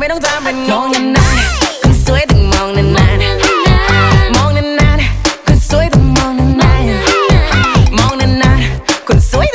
ไม่ต้องทำเป็นมองนานคนสวยต้องมองนานๆมองนานคนสวยต้องมองนานๆมองนานคนสวย